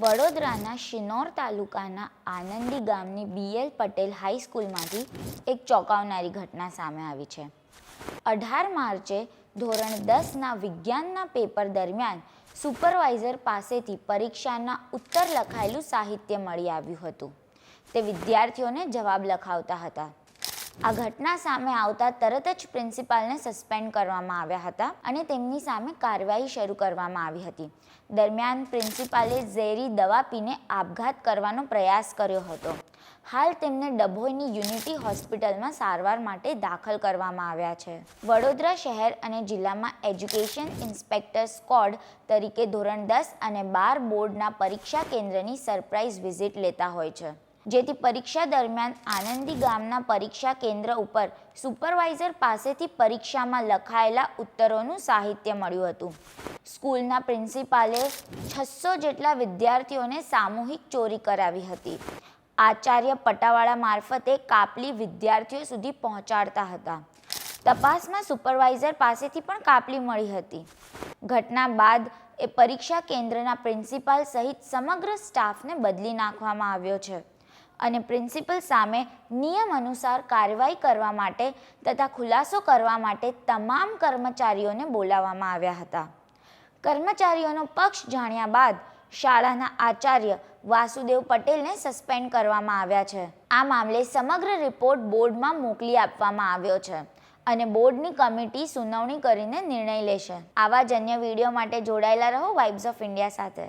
વડોદરાના શિનોર તાલુકાના આનંદી ગામની બીએલ પટેલ હાઈસ્કૂલમાંથી એક ચોંકાવનારી ઘટના સામે આવી છે. અઢાર માર્ચે ધોરણ દસના વિજ્ઞાનના પેપર દરમિયાન સુપરવાઇઝર પાસેથી પરીક્ષાના ઉત્તર લખાયેલું સાહિત્ય મળી આવ્યું હતું. તે વિદ્યાર્થીઓને જવાબ લખાવતા હતા. આ ઘટના સામે આવતા તરત જ પ્રિન્સિપાલને સસ્પેન્ડ કરવામાં આવ્યા હતા અને તેમની સામે કાર્યવાહી શરૂ કરવામાં આવી હતી. દરમિયાન પ્રિન્સિપાલે ઝેરી દવા પીને આપઘાત કરવાનો પ્રયાસ કર્યો હતો. હાલ તેમને ડભોઈની યુનિટી હોસ્પિટલમાં સારવાર માટે દાખલ કરવામાં આવ્યા છે. વડોદરા શહેર અને જિલ્લામાં એજ્યુકેશન ઇન્સ્પેક્ટર સ્કોડ તરીકે ધોરણ દસ અને બાર બોર્ડના પરીક્ષા કેન્દ્રની સરપ્રાઇઝ વિઝિટ લેતા હોય છે. જેથી પરીક્ષા દરમિયાન આનંદી ગામના પરીક્ષા કેન્દ્ર ઉપર સુપરવાઇઝર પાસેથી પરીક્ષામાં લખાયેલા ઉત્તરોનું સાહિત્ય મળ્યું હતું. સ્કૂલના પ્રિન્સિપાલે છસો જેટલા વિદ્યાર્થીઓને સામૂહિક ચોરી કરાવી હતી. આચાર્ય પટાવાળા મારફતે કાપલી વિદ્યાર્થીઓ સુધી પહોંચાડતા હતા. તપાસમાં સુપરવાઇઝર પાસેથી પણ કાપલી મળી હતી. ઘટના બાદ એ પરીક્ષા કેન્દ્રના પ્રિન્સિપાલ સહિત સમગ્ર સ્ટાફને બદલી નાખવામાં આવ્યો છે. અને પ્રિન્સિપલ સામે નિયમ અનુસાર કાર્યવાહી કરવા માટે તથા ખુલાસો કરવા માટે તમામ કર્મચારીઓને બોલાવવામાં આવ્યા હતા. કર્મચારીઓનો પક્ષ જાણ્યા બાદ શાળાના આચાર્ય વાસુદેવ પટેલને સસ્પેન્ડ કરવામાં આવ્યા છે. આ મામલે સમગ્ર રિપોર્ટ બોર્ડમાં મોકલી આપવામાં આવ્યો છે અને બોર્ડની કમિટી સુનાવણી કરીને નિર્ણય લેશે. આવા જ અન્ય વીડિયો માટે જોડાયેલા રહો વાઇબ્સ ઓફ ઇન્ડિયા સાથે.